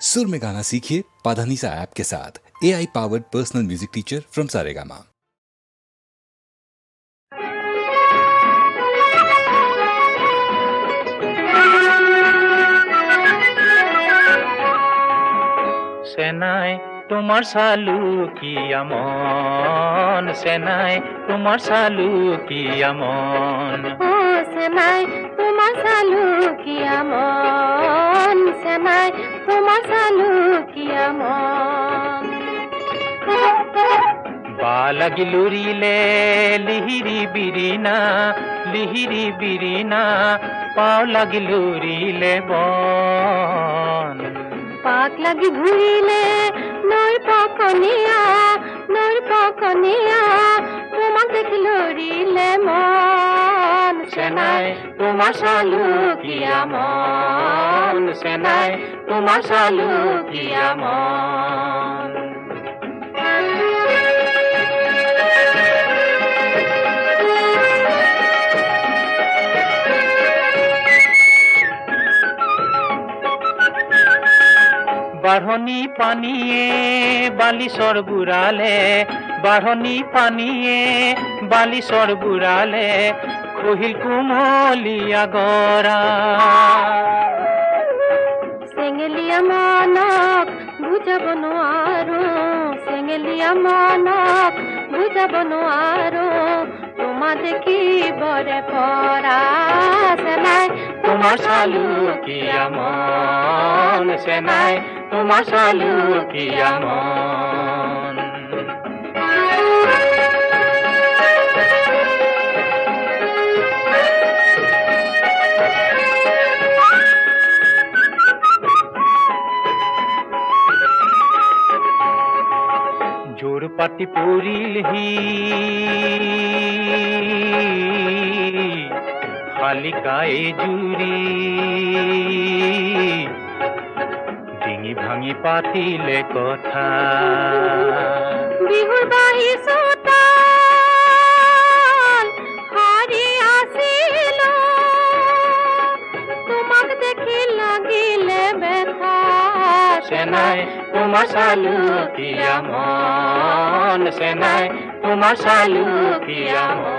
सुर में गाना सीखिए पाधानीसा ऐप के साथ A I powered personal music teacher from Saregama সেনাই তোমার সালু কি আমন সেনাই তোমার সালু কি আমন ও সেমাই তোমার সালু কি আমন সেমাই তোমার সালু কি আমন বা লাগিলুরিলে লিহিরি বিরিনা লিহিরি বিরিনা পাও লাগিলুরিলে বন পাক লাগি ঘুরিলে নই পকনিয়া নই পকনিয়া তোমাক দেখিল রিলে মন সেনাই, তোমার সালু কি আমন সেনাই, তোমার সালু কি আমন বাঢ়নি পানীয়ে বালিচৰ বুঢ়ালে, বাঢ়নি পানীয়ে বালিচৰ বুঢ়ালে খহিল কুমলীয়া গৰা চেঙেলীয়া মনক বুজাব নোৱাৰো চেঙেলীয়া মনক বুজাব নোৱাৰো তোমা দেখিবৰে পৰা চেনাই তোমাৰ চালুকীয়া মন চেনাই তোমাৰ চালুকীয়া মন পাতি পৰিলহি শালিকাই জুৰি ডিঙি ভাঙি পাতিলে কথা। বিহুৰ বাহি তোমাৰ চালুকীয়া মন চেনাই তোমাৰ চালুকীয়া মন রথুয়াবর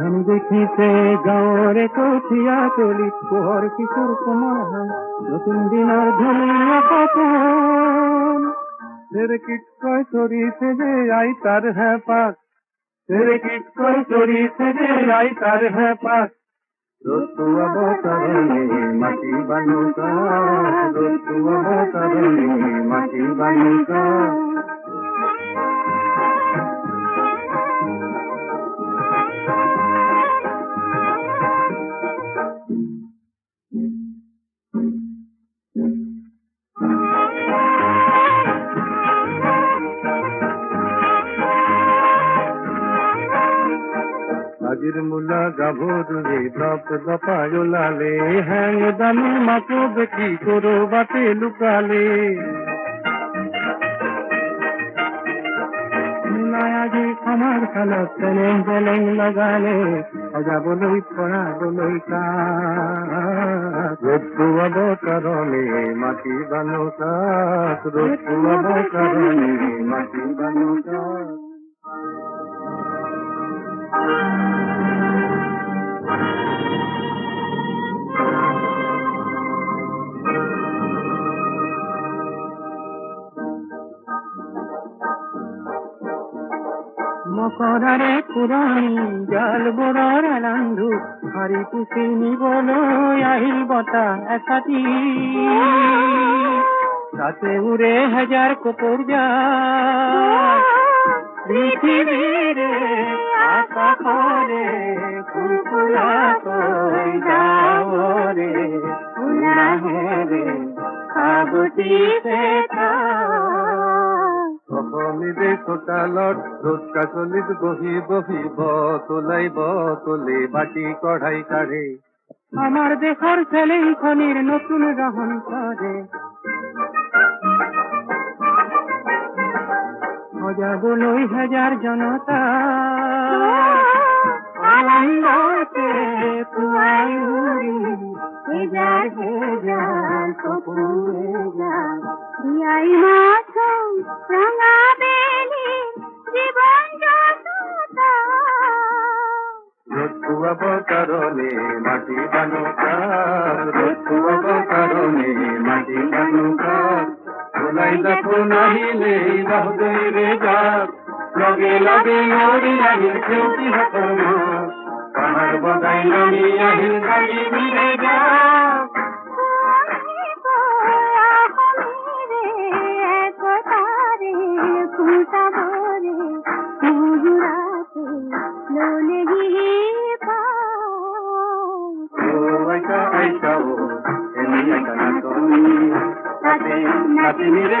হেন দেখিছে গাঁৱৰে কঠীয়া তলিত পোহৰ কিশোৰ কোমল নতুন দিনৰ ধুনীয়া সপোন তেরে কিট কয় চরি সেজে আই তার হ্যাঁ পাক তেরে মাটি বানুকা। মাটি বানুকা। দপ দপায় লালে। হ্যাং দানু মাকো বেটি করো বাতে লুকালে। মুলায়াজি আমার খালত তেলেং তেলেং লাগালে অজাবলৈ পৰাবলৈ কাক। ৰূপটো অৱতৰণে মাটি বানুকাক ৰূপটো অৱতৰণে মাটি বানুকাক মকরারে পুরাণী জল বড়র আনন্দু হরি পুষি নিবলই আহিল বতা একাটি তাতে উড়ে হাজার কপুর যায়। পৃথিবীর আকাশরে ফুলফুলা কই যাও রে ফুলা হে রে আগুতি দেখা অসমীদে চোতালত ৰ'দ কাচলিত বহি বহি বতলাই বতলে বাটি কঢ়াই কাঢ়ে। আমার দেখার ছেলে খনির নতুন রহন করে। অজাবলই হাজার জনতা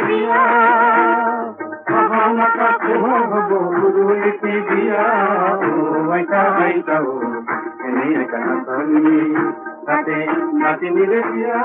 दिया बोलती दिया ऐसा ऐसा हो कहना सही नाते नातिनी दिया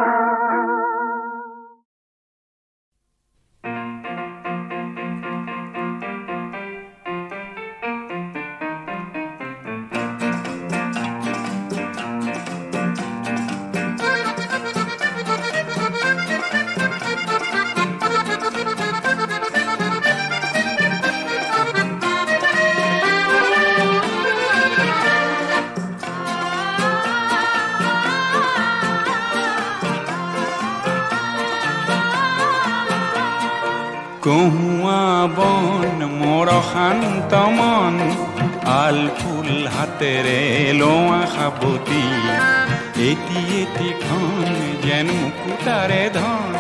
হাতেৰে লোৱা খাবতি এটি এটি খন যেন মুকুতারে ধন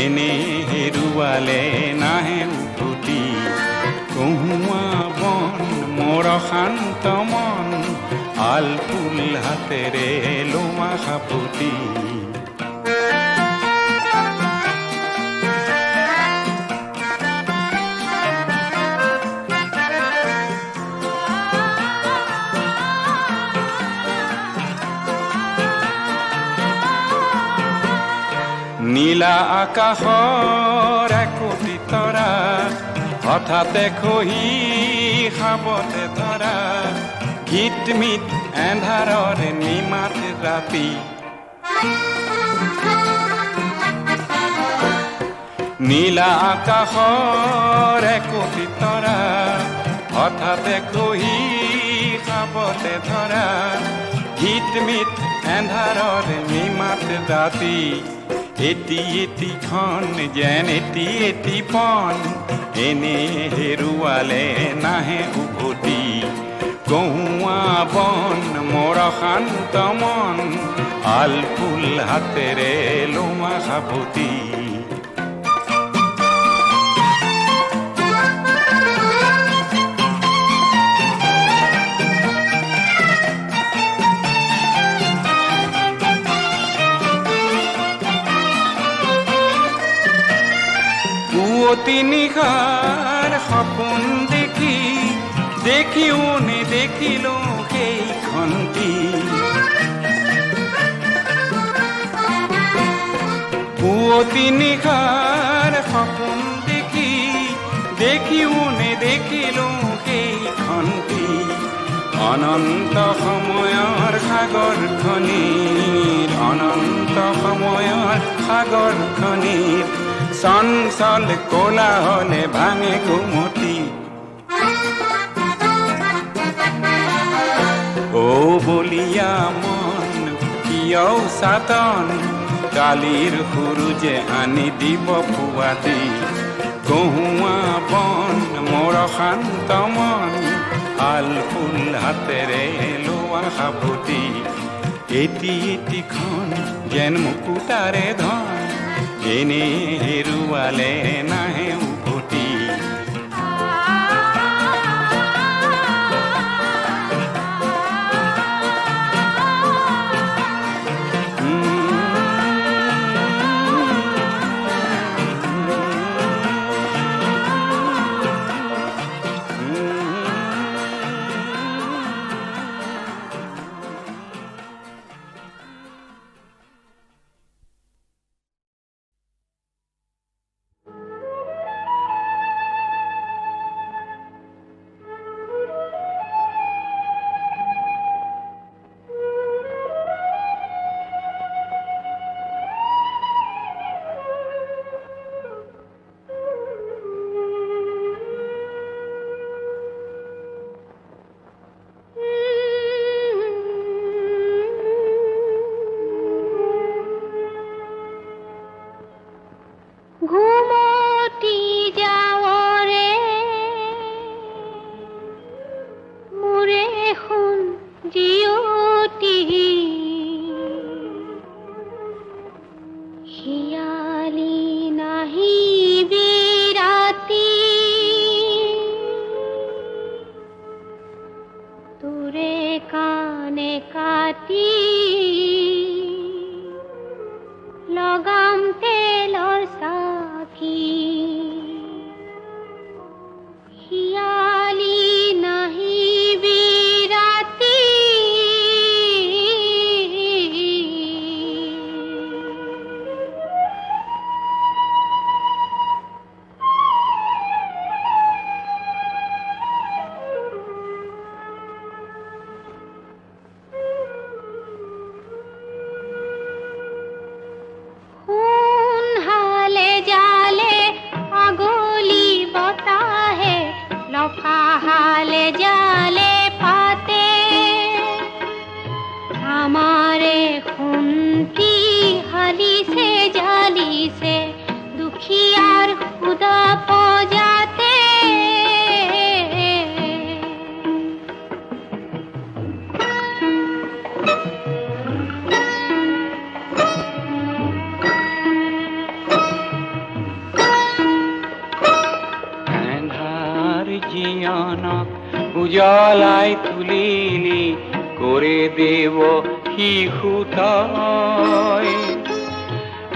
এনে হেৰুৱালে নাহে উভতি কহুয়া বন মোর শান্ত মন আলফুল হাতেৰে লোৱা সাবতি নীলা আকাশৰ একোটি তৰা। হঠাতে খহি সাৱতে ধৰা। গীতমিত এন্ধাৰৰ নিমাত ৰাতি। নীলা আকাশৰ একোটি তৰা। হঠাতে খহি সাৱতে ধৰা। গীতমিত এন্ধাৰৰ নিমাত ৰাতি। এটি এটিখন যেন এটি এটি পন এনে হেৰুৱালে নাহে উভতি। কহুৱা বন মোৰ শান্ত মন। আল ফুল হাতেৰে লোৱা সাৱতি পুৱতি নিশাৰ সপোন দেখি দেখিও নেদেখিলো সেইখনটি পুৱতি নিশাৰ সপোন দেখি দেখিও নেদেখিলো সেইখনটি অনন্ত সময়ৰ সাগৰখনিৰ অনন্ত সময়ৰ সাগৰখনিৰ চঞ্চল কোলাহলে ভাঙে ঘুমতি ও বলিয়া মন কিয় চাতন কালিৰ সুৰুজে আনি দিব পুৱাতি কহুৱা বন মোৰ শান্ত মন আল ফুল হাতেৰে লোৱা সাৱতি এটি এটিখন যেন মুকুতাৰে ধন। এনে হেৰুৱালে নাহে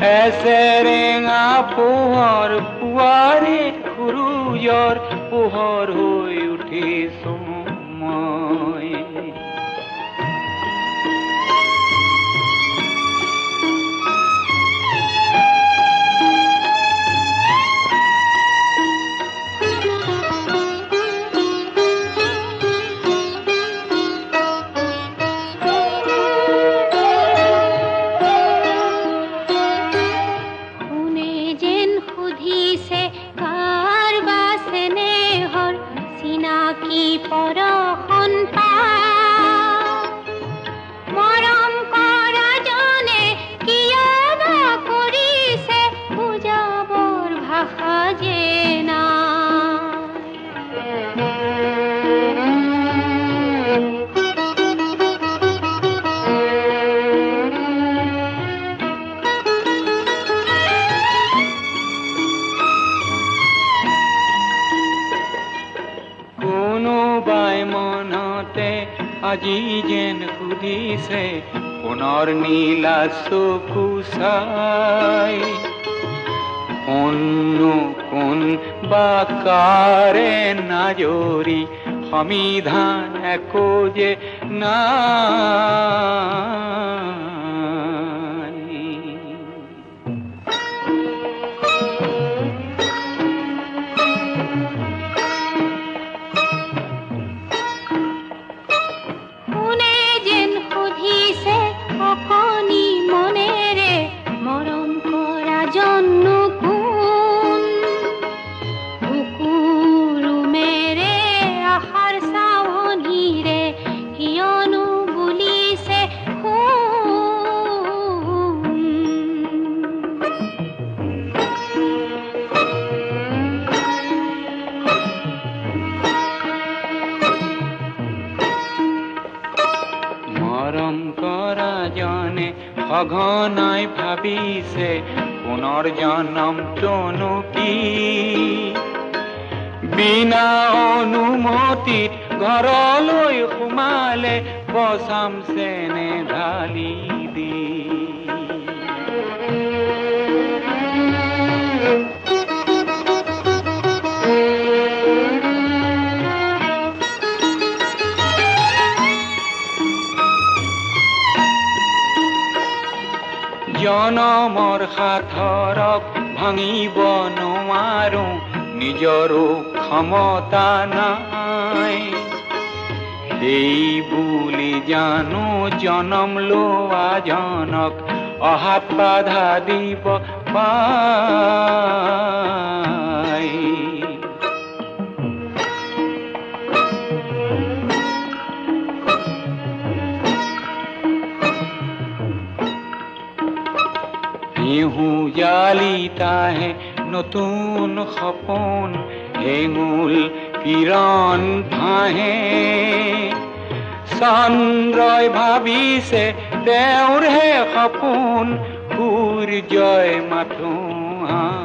ऐसे रेगा पोहर पुआरे खुरु यार हो होई उठी सुमाई। মেলা কুসাই। অন্য কোন বাকারে না জরি সমিধান একো যে না জনমৰ সাধৰক ভাঙিব নোৱাৰো নিজৰো ক্ষমতা নাই। সেই বুলি জানো জনম লোৱা জনক অহাত বাধা দিব পা বিহু জালিতাহে নতুন সপন হেঙুল কিৰণ ভাহে চন্দ্ৰই ভাবিছে তেওঁৰহে সপোন সূৰ্যই মাথো হা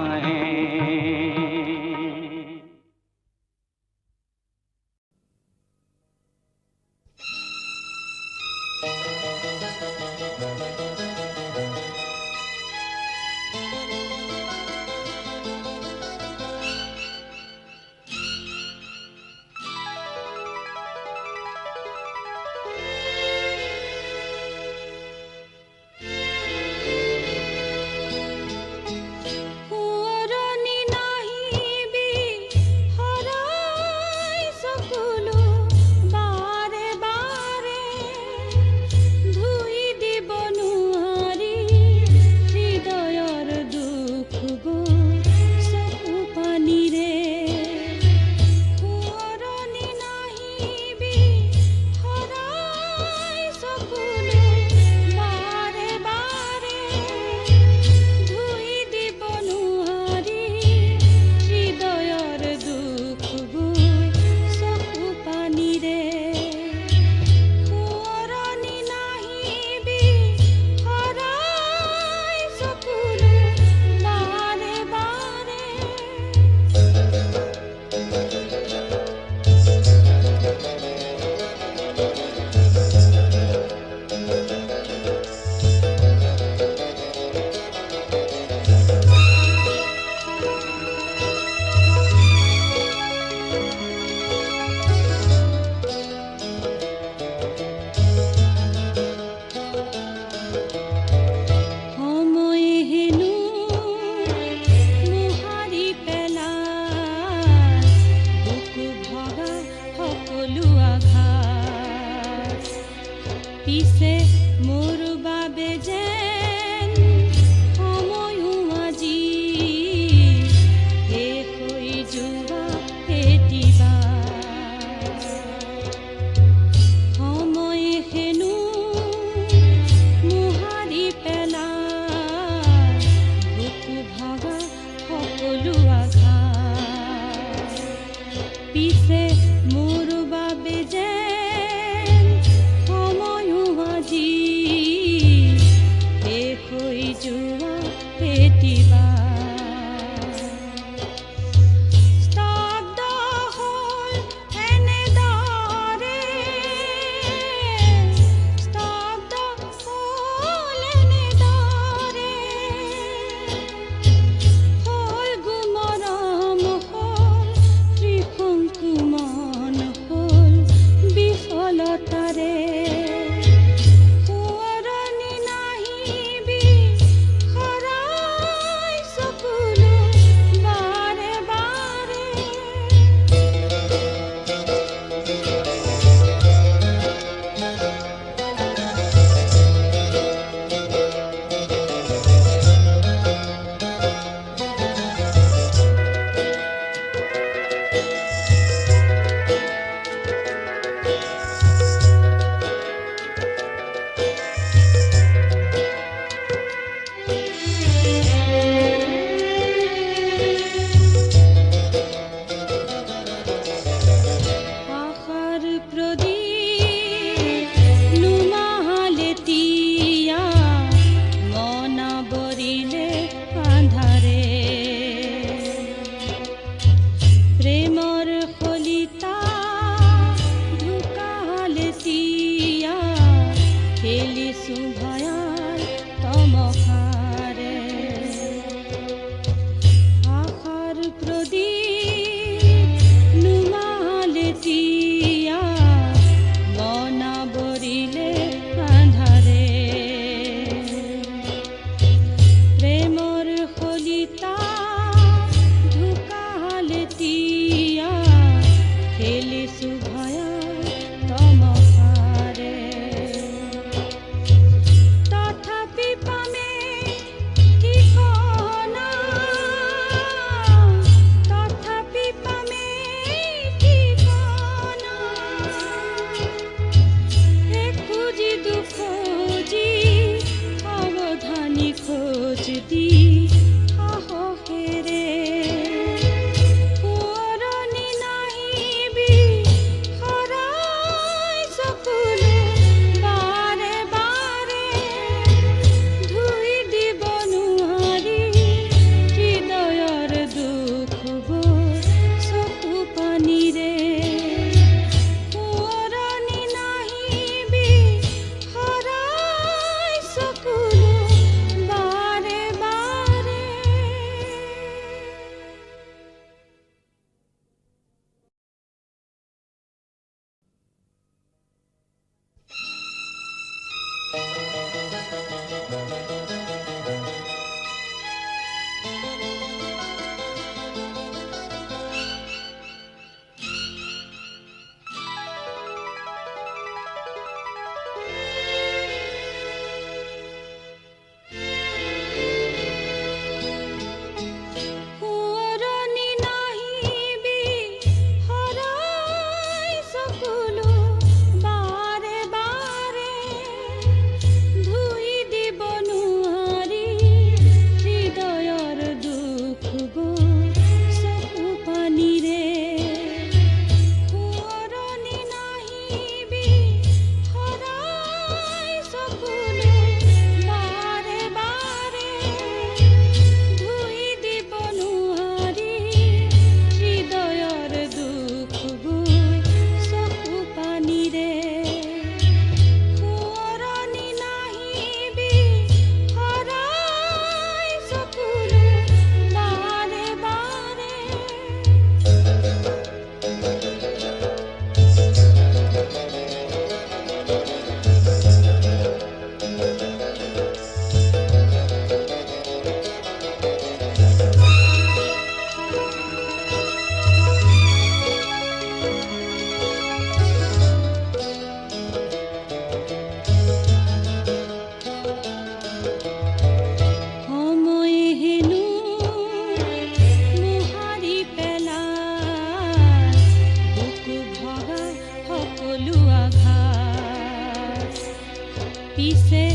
He said.